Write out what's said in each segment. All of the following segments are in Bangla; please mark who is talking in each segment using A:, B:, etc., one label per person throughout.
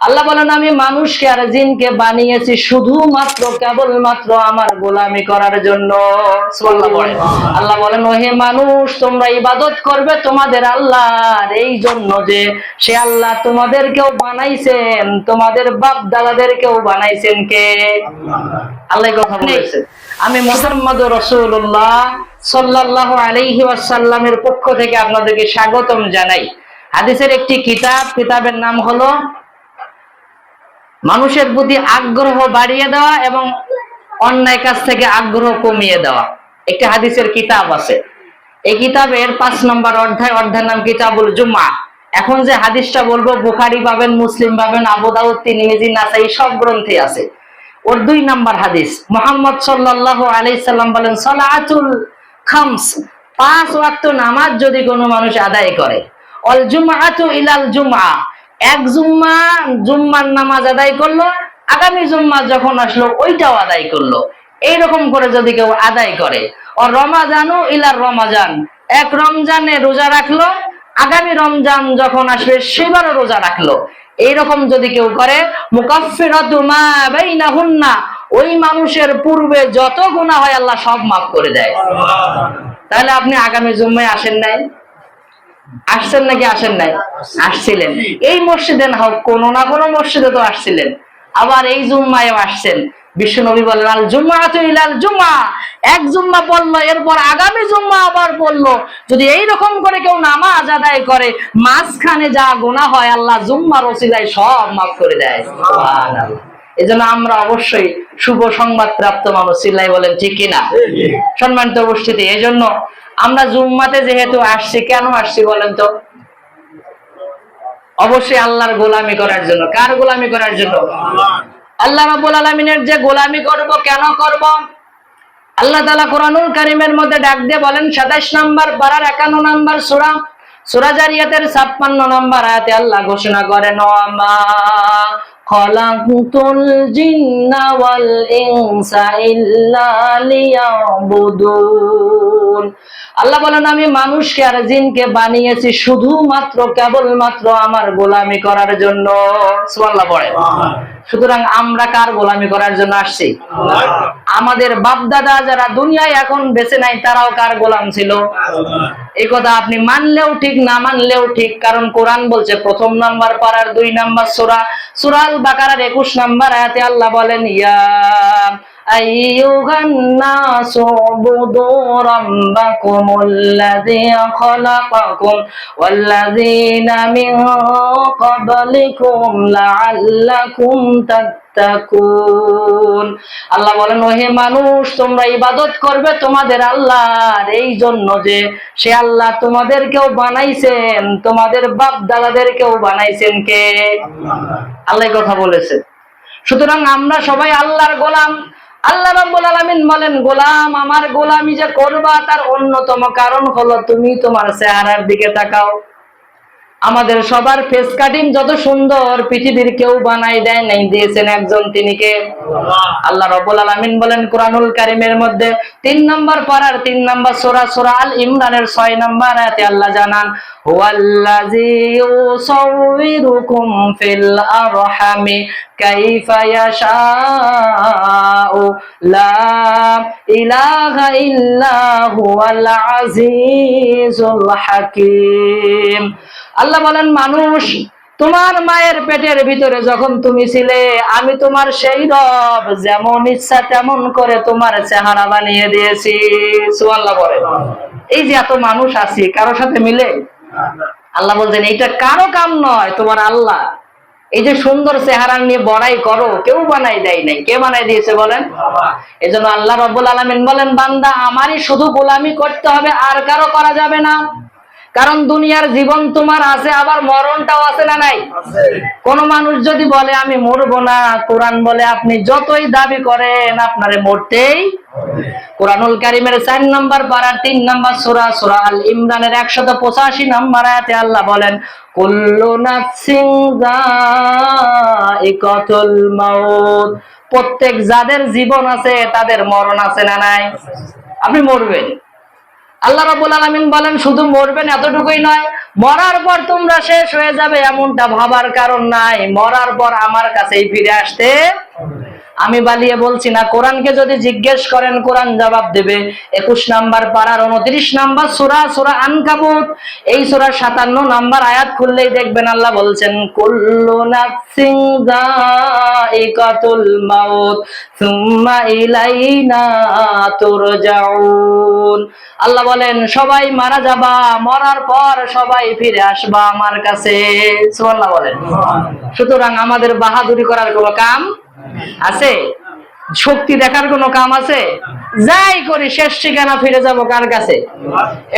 A: আল্লাহ বলেন আমি মানুষকে আর জিনকে বানিয়েছি শুধুমাত্র কেবলমাত্র আমার গোলামি করার জন্য। আল্লাহ বলেন ওহে মানুষ তোমরা ইবাদত করবে তোমাদের আল্লাহর। এই জন্য যে সে আল্লাহ তোমাদেরকেও বানাইছেন তোমাদের বাপ দাদাদেরকেও বানাইছেন কে? আল্লাহ। কথা বলেছেন আমি মোহাম্মদ রসুল্লাহ সাল্লাল্লাহু আলাইহি ওয়াসাল্লামের পক্ষ থেকে আপনাদেরকে স্বাগতম জানাই। হাদিসের একটি কিতাব কিতাবের নাম হলো মানুষের প্রতি আগ্রহ বাড়িয়ে দেওয়া এবং অন্যায় কাজ থেকে আগ্রহ কমিয়ে দেওয়া। একটি হাদিসের কিতাব আছে। এই কিতাবের পাঁচ নম্বর অধ্যায়, অধ্যায়ের নাম কিতাবুল জুম্মা এখন যে হাদিসটা বলব, বুখারি পাবেন, মুসলিম পাবেন আবুদাউদ তিরমিজি, নাসাই, সব গ্রন্থে আছে। ওর দুই নাম্বার হাদিস, মোহাম্মদ সাল্লাল্লাহু আলাইহি সাল্লাম বলেন, সালাতুল খামস পাঁচ ওয়াক্ত নামাজ যদি কোনো মানুষ আদায় করে। অল জুমআতু ইলাল জুমআ এক জুম্মা জুম্মার নামাজ আদায় করল আগামী জুম্মা যখন আসলো ওইটাও আদায় করল। এইরকম করে যদি কেউ আদায় করে ও রমাজানু ইলার রমাজান। এক রমজানে রোজা রাখল আগামী রমজান যখন আসবে সেবারও রোজা রাখল। এইরকম যদি কেউ করে বাইনাহুন্না ওই মানুষের পূর্বে যত গুনাহ হয় আল্লাহ সব মাফ করে দেয়। তাহলে আপনি আগামী জুম্মায় আসেন নাই? আসছেন নাকি আসেন নাই? আসছিলেন। এই মসজিদে না হোক, কোনো না কোনো মসজিদে তো আসছিলেন। আবার এই জুম্মায় আসছেন। বিশ্ব নবী বললেন, আল জুম্মা ইলাল জুম্মা। এক জুম্মা পড়ল, এরপর আগামী জুম্মা আবার পড়ল। যদি এই রকম করে কেউ নামাজ আদায় করে, মাঝখানে যা গোনা হয়, আল্লাহ জুম্মা রসিলায় সব মাফ করে দেয়। সুবহানাল্লাহ। এই জন্য আমরা অবশ্যই শুভ সংবাদ প্রাপ্ত মানুষ চিল্লাই বলেন ঠিক কিনা? সম্মানিত উপস্থিতি এই জন্য আমরা জুম্মাতে যেহেতু আসছি কেন আসছি বলেন তো? অবশ্যই আল্লাহর গোলামি করার জন্য। কার গোলামি করার জন্য? আল্লাহ রাব্বুল আলামিনের যে গোলামি করব কেন করব? আল্লাহ তাআলা কোরআনুল কারীমের মধ্যে ডাক দিয়ে বলেন 27 নম্বর পারার 51 নাম্বার সূরা সূরা জারিয়াতের 56 নাম্বার আয়াতে আল্লাহ ঘোষণা করেন ওয়ামা খলাকুতুল জিন্না ওয়াল ইনসা ইল্লা লিয়াবুদুন আল্লাহ বলেন আমি মানুষকে আর জিনকে বানিয়েছি শুধুমাত্র কেবলমাত্র আমার গোলামি করার জন্য। সুবহানাল্লাহ পড়ে। সুতরাং আমরা কার গোলামি করার জন্য আসছি? আমাদের বাপ দাদা যারা দুনিয়ায় এখন বেঁচে নাই তারাও কার গোলাম ছিল? এই কথা আপনি মানলেও ঠিক না মানলেও ঠিক কারণ কোরআন বলছে প্রথম নাম্বার পাড়ার দুই নাম্বার সূরা সূরাল বাকারার 21 নাম্বার আয়াতে আল্লাহ বলেন ইয়া أيها الناس اعبدوا ربكم الذي خلقكم والذين من قبلكم لعلكم تتقون আল্লাহ বলেন ওহে মানুষ তোমরা ইবাদত করবে তোমাদের আল্লাহর এই জন্য যে সে আল্লাহ তোমাদেরকেও বানাইছেন তোমাদের বাপ দাদাদেরকেও বানাইছেন কে আল্লাহ এই কথা বলেছেন সুতরাং আমরা সবাই আল্লাহর গোলাম আল্লাহ রাব্বুল আলামিন বলেন, গোলাম আমার গোলামি যে করবা তার অন্যতম কারণ হলো তুমি তোমার চেহারার দিকে তাকাও। আমাদের সবার ফেস কাটিং যত সুন্দর পৃথিবীর কেউ বানাই দেয় নাই, দিয়েছেন একজন তিনি কে? আল্লাহ রাব্বুল আলামিন বলেন কোরআনুল কারীমের মধ্যে তিন নম্বর পারার তিন নম্বর সূরা সূরা আল ইমরানের ছয় নম্বর আয়াতে আল্লাহ জানান, হুয়াল্লাযী ইউসাউবিরুকুম ফিল আরহামি কাইফা ইয়াশাউ, লা ইলাহা ইল্লা হুয়াল আজিজুল হাকীম। আল্লাহ বলেন, মানুষ, তোমার মায়ের পেটের ভিতরে যখন তুমি ছিলে, আমি তোমার সেই রব, যেমন ইচ্ছা তেমন করে তোমার চেহারা বানিয়ে দিয়েছি। সুআল্লাহ বলে। এই যে এত মানুষ আছি, কারোর সাথে মিলে? আল্লাহ বলছেন, এইটা কারও কাম নয়, তোমার আল্লাহ। এই যে সুন্দর চেহারা নিয়ে বড়াই করো, কেউ বানাই দেয় নাই। কে বানাই দিয়েছে বলেন? এই জন্য আল্লাহ রব্বুল আলমিন বলেন, বান্দা, আমারই শুধু গোলামি করতে হবে, আর কারও করা যাবে না। কারণ দুনিয়ার জীবন তোমার আছে আবার মরণটাও আছে না নাই? কোন মানুষ যদি বলে আমি মরবো না কোরআন বলে আপনি যতই দাবি করেন আপনারে মরতেই কোরআনুল কারিমের চার নাম্বার পাড়ার তিন নাম্বার সুরা সূরা আল ইমরানের একশত পঁচাশি নাম্বার আয়াতে আল্লাহ বলেন কুল্লু নাফসিন যায়িকাতুল মাউত। প্রত্যেক যাদের জীবন আছে তাদের মরণ আছে না নাই? আপনি মরবেন। আল্লাহ রাবুল আলমিন বলেন, শুধু মরবেন এতটুকুই নয়, মরার পর তোমরা শেষ হয়ে যাবে এমনটা ভাবার কারণ নাই। মরার পর আমার কাছেই ফিরে আসতে আমি বালিয়ে বলছি না, কোরআনকে যদি জিজ্ঞেস করেন, কোরআন জবাব দেবে। একুশ নাম্বার পাড়ার উনত্রিশ নাম্বার সুরা সুরা আনকাবুত। এই সুরা সাতান্ন নাম্বার আয়াত খুললেই দেখবেন আল্লাহ বলছেন আল্লাহ বলেন, সবাই মারা যাবা, মরার পর সবাই ফিরে আসবা আমার কাছে। বলেন। সুতরাং আমাদের বাহাদুরি করার কোনো কাম আছে? শক্তি দেখার কোনো কাম আছে? যাই করি, শেষ ঠিকানা ফিরে যাব কার কাছে?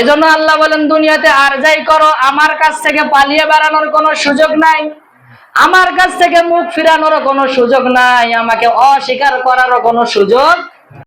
A: এজন্য আল্লাহ বলেন, দুনিয়াতে আর যাই করো, আমার কাছ থেকে পালিয়ে বেড়ানোর কোনো সুযোগ নাই। আমার কাছ থেকে মুখ ফিরানোর কোনো সুযোগ নাই। আমাকে অস্বীকার করারও কোনো সুযোগ